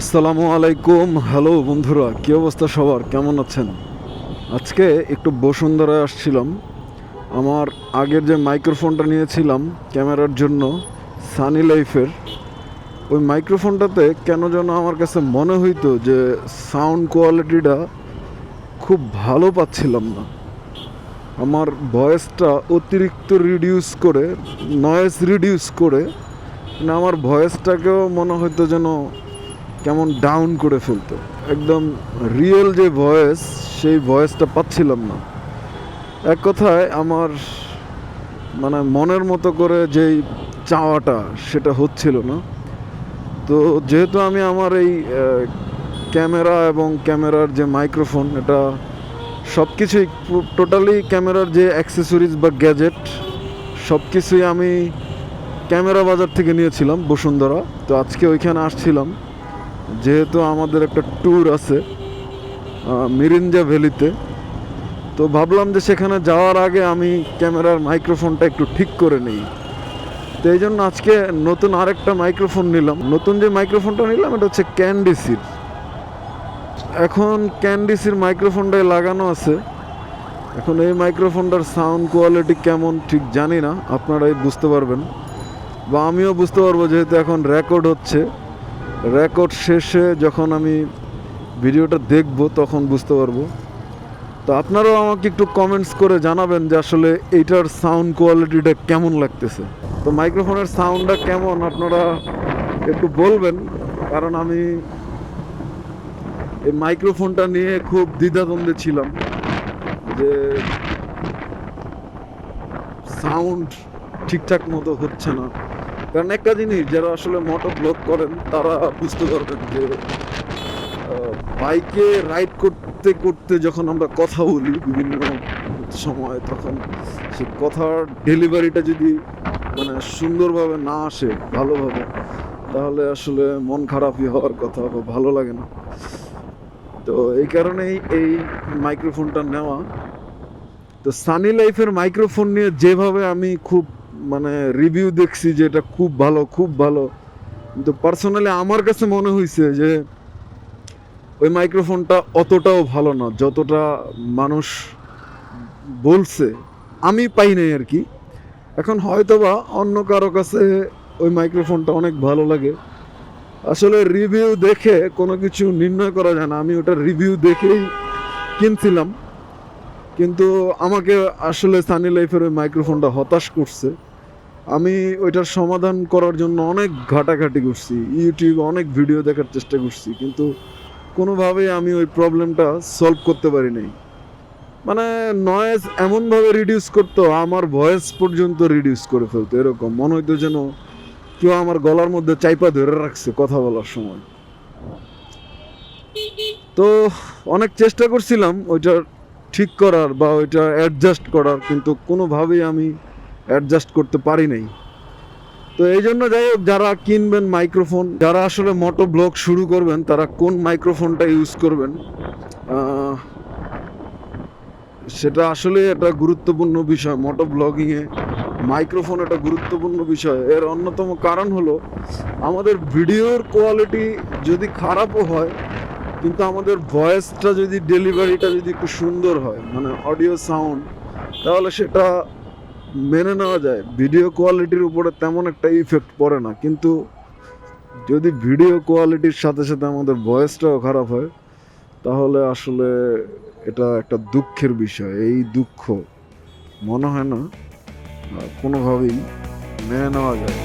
আসসালামু আলাইকুম। হ্যালো বন্ধুরা, কী অবস্থা সবার? কেমন আছেন? আজকে একটু বসুন্ধরায় আসছিলাম। আমার আগের যে মাইক্রোফোনটা নিয়েছিলাম ক্যামেরার জন্য সানি লাইফের ওই মাইক্রোফোনটাতে কেন যেন আমার কাছে মনে হইতো যে সাউন্ড কোয়ালিটিটা খুব ভালো পাচ্ছিলাম না। আমার ভয়েসটা অতিরিক্ত রিডিউস করে নয়েজ রিডিউস করে মানে আমার ভয়েসটাকেও মনে হইতো যেন কেমন ডাউন করে ফেলতো। একদম রিয়েল যে ভয়েস সেই ভয়েসটা পাচ্ছিলাম না। এক কথায় আমার মানে মনের মতো করে যেই চাওয়াটা, সেটা হচ্ছিল না। তো যেহেতু আমি আমার এই ক্যামেরা এবং ক্যামেরার যে মাইক্রোফোন এটা সব কিছুই টোটালি ক্যামেরার যে অ্যাক্সেসরিজ বা গ্যাজেট সব কিছুই আমি ক্যামেরা বাজার থেকে নিয়েছিলাম বসুন্ধরা। তো আজকে ওইখানে আসছিলাম। যেহেতু আমাদের একটা ট্যুর আছে মিরিঞ্জা ভ্যালিতে, তো ভাবলাম যে সেখানে যাওয়ার আগে আমি ক্যামেরার মাইক্রোফোনটা একটু ঠিক করে নিই। তো এই জন্য আজকে নতুন আরেকটা মাইক্রোফোন নিলাম। নতুন যে মাইক্রোফোনটা নিলাম, এটা হচ্ছে ক্যান্ডিসির এখন ক্যান্ডিসির মাইক্রোফোনটাই লাগানো আছে। এখন এই মাইক্রোফোনটার সাউন্ড কোয়ালিটি কেমন ঠিক জানি না, আপনারাই বুঝতে পারবেন। বা আমিও বুঝতে পারব যেহেতু এখন রেকর্ড হচ্ছে। রেকর্ড শেষে যখন আমি ভিডিওটা দেখব, তখন বুঝতে পারব। তো আপনারাও আমাকে একটু কমেন্টস করে জানাবেন যে আসলে এইটার সাউন্ড কোয়ালিটিটা কেমন লাগতেছে। তো মাইক্রোফোনের সাউন্ডটা কেমন, আপনারা একটু বলবেন, কারণ আমি এই মাইক্রোফোনটা নিয়ে খুব দ্বিধাদ্বন্দ্বে ছিলাম যে সাউন্ড ঠিকঠাক মতো হচ্ছে না। কারণ একটা জিনিস, যারা আসলে মোটর ব্লগ করেন, তারা বুঝতে পারবেন যে বাইকে রাইড করতে করতে যখন আমরা কথা বলি বিভিন্ন সময়, তখন সেই কথার ডেলিভারিটা যদি মানে সুন্দরভাবে না আসে, ভালোভাবে, তাহলে আসলে মন খারাপই হওয়ার কথা বা ভালো লাগে না। তো এই কারণেই এই মাইক্রোফোনটা নেওয়া। তো সানি লাইফের মাইক্রোফোন নিয়ে যেভাবে আমি খুব মানে রিভিউ দেখছি যে এটা খুব ভালো খুব ভালো। কিন্তু পার্সোনালি আমার কাছে মনে হয়েছে যে ওই মাইক্রোফোনটা অতটাও ভালো না, যতটা মানুষ বলছে। আমি পাই নাই আর কি। এখন হয়তোবা অন্য কারও কাছে ওই মাইক্রোফোনটা অনেক ভালো লাগে। আসলে রিভিউ দেখে কোনো কিছু নির্ণয় করা যায় না। আমি ওটা রিভিউ দেখেই কিনছিলাম। কিন্তু আমাকে আসলে সানি লাইফের ওই মাইক্রোফোনটা হতাশ করছে। আমি ওইটার সমাধান করার জন্য অনেক ঘাটাঘাটি করছি ইউটিউবে অনেক ভিডিও দেখার চেষ্টা করছি, কিন্তু কোনোভাবেই আমি ওই প্রবলেমটা সলভ করতে পারি নাই। মানে নয়েজ এমনভাবে রিডিউস করতো, আমার ভয়েস পর্যন্ত রিডিউস করে ফেলতো, এরকম। মনে হইতো যেন কেউ আমার গলার মধ্যে চাইপা ধরে রাখছে কথা বলার সময়। তো অনেক চেষ্টা করছিলাম ওইটা ঠিক করার বা ওইটা অ্যাডজাস্ট করার কিন্তু কোনোভাবেই আমি অ্যাডজাস্ট করতে পারি নাই। তো এই জন্য যাই হোক, যারা কিনবেন মাইক্রোফোন যারা আসলে মোটো ব্লগ শুরু করবেন, তারা কোন মাইক্রোফোনটা ইউজ করবেন সেটা আসলে একটা গুরুত্বপূর্ণ বিষয়। মোটো ব্লগিংয়ে মাইক্রোফোন একটা গুরুত্বপূর্ণ বিষয়। এর অন্যতম কারণ হলো, আমাদের ভিডিওর কোয়ালিটি যদি খারাপও হয় কিন্তু আমাদের ভয়েসটা যদি ডেলিভারিটা যদি একটু সুন্দর হয় মানে অডিও সাউন্ড তাহলে সেটা মেনে নেওয়া যায়। ভিডিও কোয়ালিটির উপরে তেমন একটা ইফেক্ট পড়ে না। কিন্তু যদি ভিডিও কোয়ালিটির সাথে সাথে আমাদের ভয়েসটাও খারাপ হয়, তাহলে আসলে এটা একটা দুঃখের বিষয়, এই দুঃখ। মনে হয় না কোনোভাবেই মেনে নেওয়া যায়।